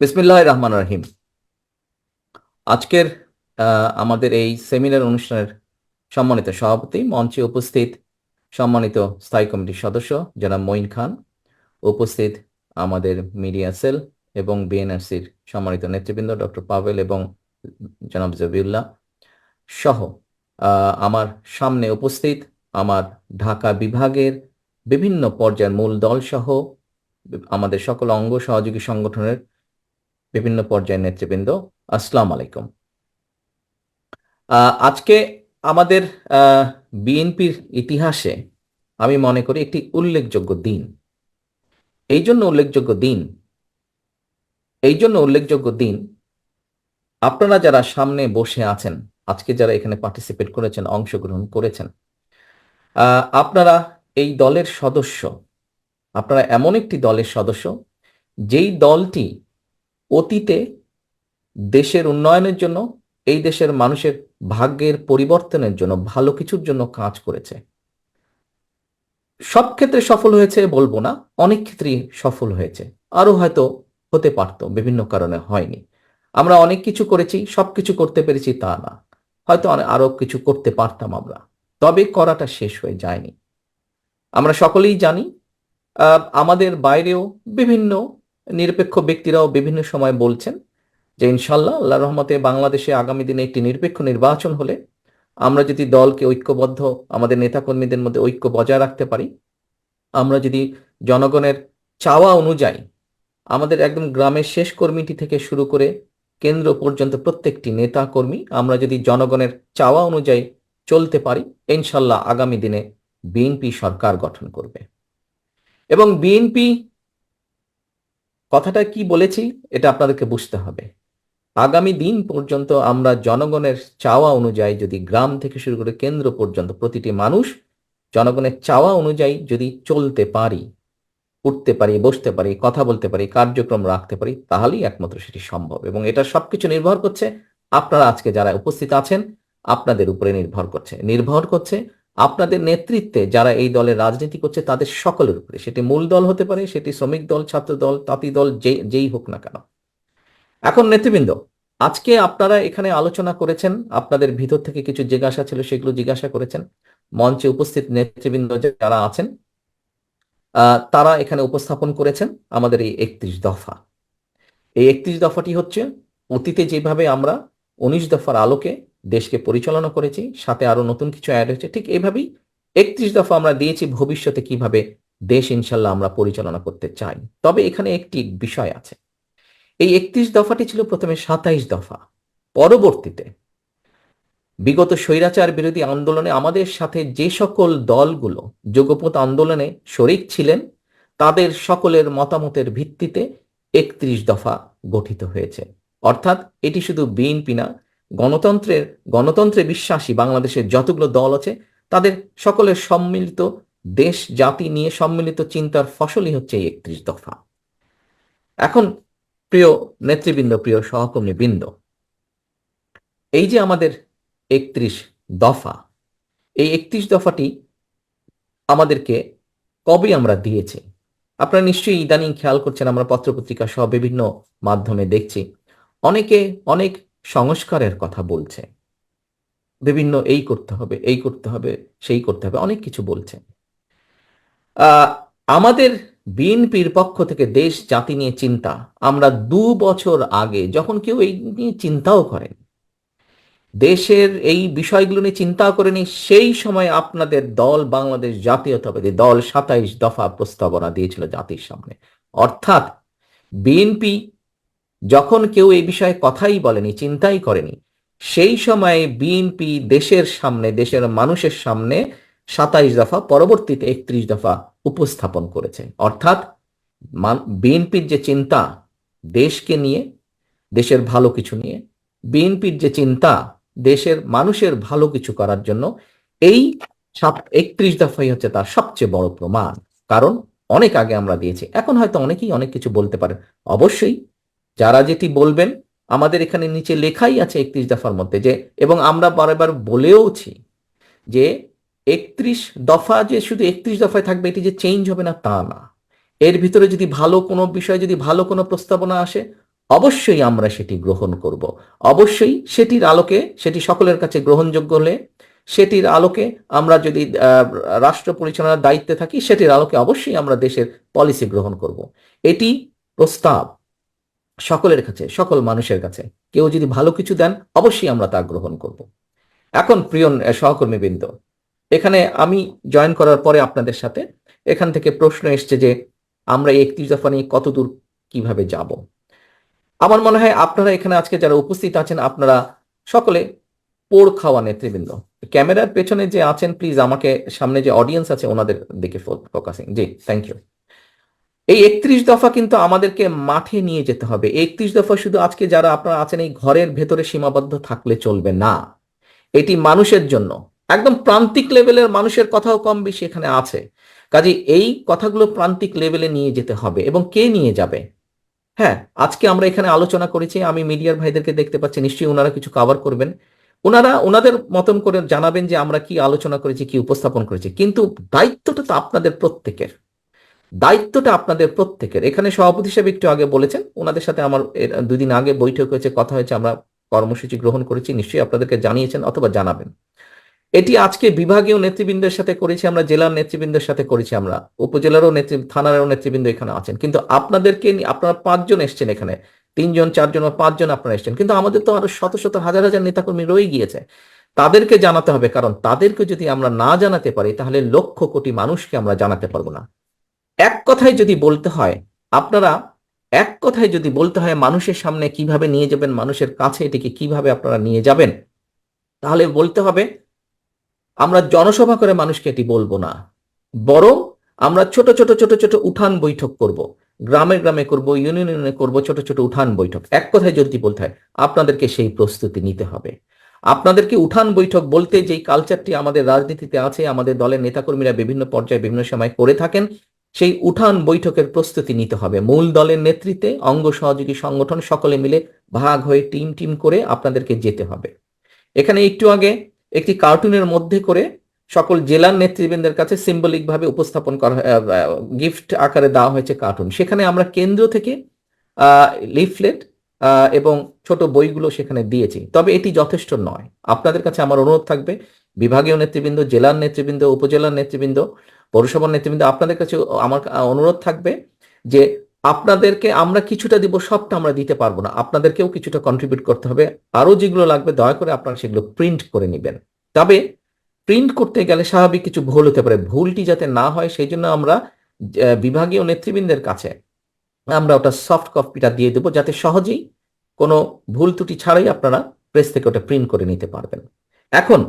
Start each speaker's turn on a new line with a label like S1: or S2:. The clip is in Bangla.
S1: বিসমিল্লাহ রহমান রহিম। আজকের আমাদের এই সেমিনার অনুষ্ঠানের সম্মানিত সভাপতি, মঞ্চে উপস্থিত সম্মানিত স্থায়ী কমিটির সদস্য, জনাব মঈন খান, উপস্থিত আমাদের মিডিয়া সেল এবং বিএনআরসির সম্মানিত নেতৃবৃন্দ, ডক্টর পাভেল এবং জনাব জবিউল্লাহ সহ আমার সামনে উপস্থিত আমার ঢাকা বিভাগের বিভিন্ন পর্যায়ের মূল দল সহ আমাদের সকল অঙ্গ সহযোগী সংগঠনের বিভিন্ন পর্যায়ের নেতৃবৃন্দ, আসসালামু আলাইকুম। আজকে আমাদের বিএনপির ইতিহাসে আমি মনে করি একটি উল্লেখযোগ্য দিন। এই জন্য উল্লেখযোগ্য দিন, এই জন্য উল্লেখযোগ্য দিন, আপনারা যারা সামনে বসে আছেন, আজকে যারা এখানে পার্টিসিপেট করেছেন, অংশগ্রহণ করেছেন আপনারা এই দলের সদস্য। আপনারা এমন একটি দলের সদস্য, যেই দলটি অতীতে দেশের উন্নয়নের জন্য, এই দেশের মানুষের ভাগ্যের পরিবর্তনের জন্য, ভালো কিছুর জন্য কাজ করেছে। সব ক্ষেত্রে সফল হয়েছে বলব না, অনেক ক্ষেত্রেই সফল হয়েছে। আরও হয়তো হতে পারতো, বিভিন্ন কারণে হয়নি। আমরা অনেক কিছু করেছি সবকিছু করতে পেরেছি তা না। হয়তো অনে- আরও কিছু করতে পারতাম আমরা। তবে করাটা শেষ হয়ে যায়নি। আমরা সকলেই জানি আমাদের বাইরেও বিভিন্ন নিরপেক্ষ ব্যক্তিরাও বিভিন্ন সময় বলছেন যে ইনশাল্লাহ আল্লাহ রহমতে বাংলাদেশে আগামী দিনে একটি নিরপেক্ষ নির্বাচন হলে আমরা যদি দলকে ঐক্যবদ্ধ, আমাদের নেতাকর্মীদের মধ্যে ঐক্য বজায় রাখতে পারি, আমরা যদি জনগণের চাওয়া অনুযায়ী আমাদের একদম গ্রামের শেষ কর্মীটি থেকে শুরু করে কেন্দ্র পর্যন্ত প্রত্যেকটি নেতা কর্মী আমরা যদি জনগণের চাওয়া অনুযায়ী চলতে পারি, ইনশাল্লাহ আগামী দিনে বিএনপি সরকার গঠন করবে। এবং বিএনপি কথাটা কি বলেছি, এটা আপনাদেরকে বুঝতে হবে। আগামী দিন পর্যন্ত আমরা জনগণের চাওয়া অনুযায়ী যদি গ্রাম থেকে শুরু করে কেন্দ্র পর্যন্ত প্রতিটি মানুষ জনগণের চাওয়া অনুযায়ী যদি চলতে পারি, উঠতে পারি, বসতে পারি, কথা বলতে পারি, কার্যক্রম রাখতে পারি, তাহলেই একমাত্র সেটি সম্ভব। এবং এটা সবকিছু নির্ভর করছে আপনারা আজকে যারা উপস্থিত আছেন, আপনাদের উপরে নির্ভর করছে। নির্ভর করছে আপনাদের নেতৃত্বে যারা এই দলের রাজনীতি করছে তাদের সকলের উপরে। সেটি মূল দল হতে পারে, সেটি শ্রমিক দল, ছাত্র দল, তাঁতি দল, যে, যেই হোক না কেন। এখন নেতৃবৃন্দ, আজকে আপনারা এখানে আলোচনা করেছেন, আপনাদের ভিতর থেকে কিছু জিজ্ঞাসা ছিল, সেগুলো জিজ্ঞাসা করেছেন। মঞ্চে উপস্থিত নেতৃবৃন্দ যারা আছেন তারা এখানে উপস্থাপন করেছেন আমাদের এই একত্রিশ দফা। এই একত্রিশ দফাটি হচ্ছে, অতীতে যেভাবে আমরা উনিশ দফার আলোকে দেশকে পরিচালনা করেছি, সাথে আরও নতুন কিছু অ্যাড হয়েছে। ঠিক এইভাবেই একত্রিশ দফা আমরা দিয়েছি, ভবিষ্যতে কীভাবে দেশ ইনশাল্লাহ আমরা পরিচালনা করতে চাই। তবে এখানে একটি বিষয় আছে। এই একত্রিশ দফাটি ছিল প্রথমে সাতাইশ দফা। পরবর্তীতে বিগত স্বৈরাচার বিরোধী আন্দোলনে আমাদের সাথে যে সকল দলগুলো যোগপথ আন্দোলনে শরিক ছিলেন, তাদের সকলের মতামতের ভিত্তিতে একত্রিশ দফা গঠিত হয়েছে। অর্থাৎ এটি শুধু বিএনপি না গণতন্ত্রের, গণতন্ত্রে বিশ্বাসী বাংলাদেশের যতগুলো দল আছে, তাদের সকলের সম্মিলিত দেশ, জাতি নিয়ে সম্মিলিত চিন্তার ফসলই হচ্ছে এই একত্রিশ দফা। এখন প্রিয় নেতৃবৃন্দ, প্রিয় সহকর্মী বৃন্দ এই যে আমাদের একত্রিশ দফা, এই একত্রিশ দফাটি আমাদেরকে কবে আমরা দিয়েছি? আপনারা নিশ্চয়ই ইদানিং খেয়াল করছেন, আমরা পত্রপত্রিকা সহ বিভিন্ন মাধ্যমে দেখছি। অনেকে অনেক সংস্কারের কথা বলছে। বিভিন্ন এই করতে হবে, এই করতে হবে, সেই করতে হবে, অনেক কিছু বলছে। আমাদের বিএনপির পক্ষ থেকে দেশ, জাতি নিয়ে চিন্তা। আমরা দু বছর আগে যখন কেউ এই নিয়ে চিন্তাও করেন, দেশের এই বিষয়গুলো নিয়ে চিন্তা করেনি, সেই সময় আপনাদের দল বাংলাদেশ জাতীয়তাবাদী দল সাতাইশ দফা প্রস্তাবনা দিয়েছিল জাতির সামনে। অর্থাৎ বিএনপি যখন কেউ এই বিষয়ে কথাই বলেনি, চিন্তাই করেনি, সেই সময়ে বিএনপি দেশের সামনে, দেশের মানুষের সামনে সাতাইশ দফা, পরবর্তীতে একত্রিশ দফা উপস্থাপন করেছে। অর্থাৎ বিএনপির যে চিন্তা দেশকে নিয়ে, দেশের ভালো কিছু নিয়ে, বিএনপির যে চিন্তা দেশের মানুষের ভালো কিছু করার জন্য, এই একত্রিশ দফাই হচ্ছে তার সবচেয়ে বড় প্রমাণ। কারণ অনেক আগে আমরা দিয়েছি, এখন হয়তো অনেকেই অনেক কিছু বলতে পারেন অবশ্যই যারা যেটি বলবেন, আমাদের এখানে নিচে লেখাই আছে একত্রিশ দফার মধ্যে যে, এবং আমরা বারবার বলেওছি যে একত্রিশ দফা যে শুধু একত্রিশ দফায় থাকবে, এটি যে চেঞ্জ হবে না তা না। এর ভিতরে যদি ভালো কোনো বিষয়, যদি ভালো কোনো প্রস্তাবনা আসে, অবশ্যই আমরা সেটি গ্রহণ করব। অবশ্যই সেটির আলোকে, সেটি সকলের কাছে গ্রহণযোগ্য হলে, সেটির আলোকে আমরা যদি রাষ্ট্র পরিচালনার দায়িত্বে থাকি, সেটির আলোকে অবশ্যই আমরা দেশের পলিসি গ্রহণ করব। এটি প্রস্তাব। সকলের কাছে, সকল মানুষের কাছে। কেউ যদি ভালো কিছু দেন, অবশ্যই আমরা তা গ্রহণ করব। এখন প্রিয় সহকর্মীবৃন্দ, এখানে আমি জয়েন করার পরে আপনাদের সাথে এখান থেকে প্রশ্ন এসছে যে, আমরা একত্রিশ দফা নিয়ে কতদূর কীভাবে যাব? আমার মনে হয় আপনারা এখানে আজকে যারা উপস্থিত আছেন, আপনারা সকলে পোড় খাওয়া নেতৃবৃন্দ। ক্যামেরার পেছনে যে আছেন প্লিজ আমাকে সামনে যে অডিয়েন্স আছে, ওনাদের দিকে ফোকাসিং জি থ্যাংক ইউ এই একত্রিশ দফা কিন্তু আমাদেরকে মাঠে নিয়ে যেতে হবে। একত্রিশ দফা শুধু আজকে যারা আপনারা আছেন, এই ঘরের ভেতরে সীমাবদ্ধ থাকলে চলবে না। এটি মানুষের জন্য। একদম প্রান্তিক লেভেলের মানুষের কথাও কম বেশি এখানে আছে। কাজে এই কথাগুলো প্রান্তিক লেভেলে নিয়ে যেতে হবে এবং কে নিয়ে যাবে? হ্যাঁ আজকে আমরা এখানে আলোচনা করেছি, আমি মিডিয়ার ভাইদেরকে দেখতে পাচ্ছি, নিশ্চয়ই ওনারা কিছু কভার করবেন। ওনারা, ওনাদের মতন করে জানাবেন যে আমরা কি আলোচনা করেছি, কি উপস্থাপন করেছি। কিন্তু দায়িত্বটা তো আপনাদের প্রত্যেকের। দায়িত্বটা আপনাদের প্রত্যেকের। এখানে সভাপতি হিসেবে একটু আগে বলেছেন, ওনাদের সাথে আমার দুদিন আগে বৈঠক হয়েছে, কথা হয়েছে, আমরা কর্মসূচি গ্রহণ করেছি, নিশ্চয়ই আপনাদেরকে জানিয়েছেন অথবা জানাবেন। এটি আজকে বিভাগীয় নেতৃবৃন্দের সাথে করেছি আমরা, জেলার নেতৃবৃন্দের সাথে করেছি আমরা, উপজেলারও নেতৃ, থানারও নেতৃবৃন্দ এখানে আছেন। কিন্তু আপনাদেরকে আপনারা পাঁচজন এসছেন এখানে, তিনজন, চারজন বা পাঁচজন আপনারা এসছেন। কিন্তু আমাদের তো আরও শত শত, হাজার হাজার নেতাকর্মী রয়ে গিয়েছে। তাদেরকে জানাতে হবে, কারণ তাদেরকে যদি আমরা না জানাতে পারি, তাহলে লক্ষ কোটি মানুষকে আমরা জানাতে পারব না। এক কথায় যদি বলতে হয়, আপনারা এক কথায় যদি বলতে হয় মানুষের সামনে কীভাবে নিয়ে যাবেন, মানুষের কাছে এটিকে কীভাবে আপনারা নিয়ে যাবেন, তাহলে বলতে হবে, আমরা জনসভা করে মানুষকে এটি বলব না। বরং আমরা ছোট ছোট ছোট ছোট উঠান বৈঠক করব। গ্রামে গ্রামে করব, ইউনিয়নে করব ছোট ছোট উঠান বৈঠক। এক কথায় যদি বলতে হয়, আপনাদেরকে সেই প্রস্তুতি নিতে হবে। আপনাদেরকে উঠান বৈঠক বলতে যেই কালচারটি আমাদের রাজনীতিতে আছে, আমাদের দলের নেতাকর্মীরা বিভিন্ন পর্যায়ে বিভিন্ন সময় করে থাকেন সেই উঠান বৈঠকের প্রস্তুতি নিতে হবে। মূল দলের নেতৃত্বে অঙ্গ সহযোগী সংগঠন সকলে মিলে ভাগ হয়ে টিম টিম করে আপনাদেরকে যেতে হবে। এখানে একটু আগে একটি কার্টুনের মধ্যে করে সকল জেলার নেতৃবৃন্দের কাছে সিম্বলিক ভাবে উপস্থাপন করা গিফট আকারে দেওয়া হয়েছে কার্টুন। সেখানে আমরা কেন্দ্র থেকে লিফলেট এবং ছোট বইগুলো সেখানে দিয়েছি। তবে এটি যথেষ্ট নয়। আপনাদের কাছে আমার অনুরোধ থাকবে, বিভাগীয় নেতৃবৃন্দ, জেলার নেতৃবৃন্দ, উপজেলার নেতৃবৃন্দ পৌরসভার নেতৃবৃন্দ, আপনাদের কাছে আমার অনুরোধ থাকবে যে আপনাদেরকে আমরা কিছুটা দিব, সবটা আমরা দিতে পারব না। আপনাদেরকেও কিছুটা কন্ট্রিবিউট করতে হবে। আরও যেগুলো লাগবে, দয়া করে আপনারা সেগুলো প্রিন্ট করে নেবেন। তবে প্রিন্ট করতে গেলে স্বাভাবিক কিছু ভুল হতে পারে। ভুলটি যাতে না হয়, সেই জন্য আমরা বিভাগীয় নেতৃবৃন্দের কাছে আমরা ওটা সফট কপিটা দিয়ে দেবো, যাতে সহজেই কোনো ভুল ত্রুটি ছাড়াই আপনারা প্রেস থেকে ওটা প্রিন্ট করে নিতে পারবেন। এখন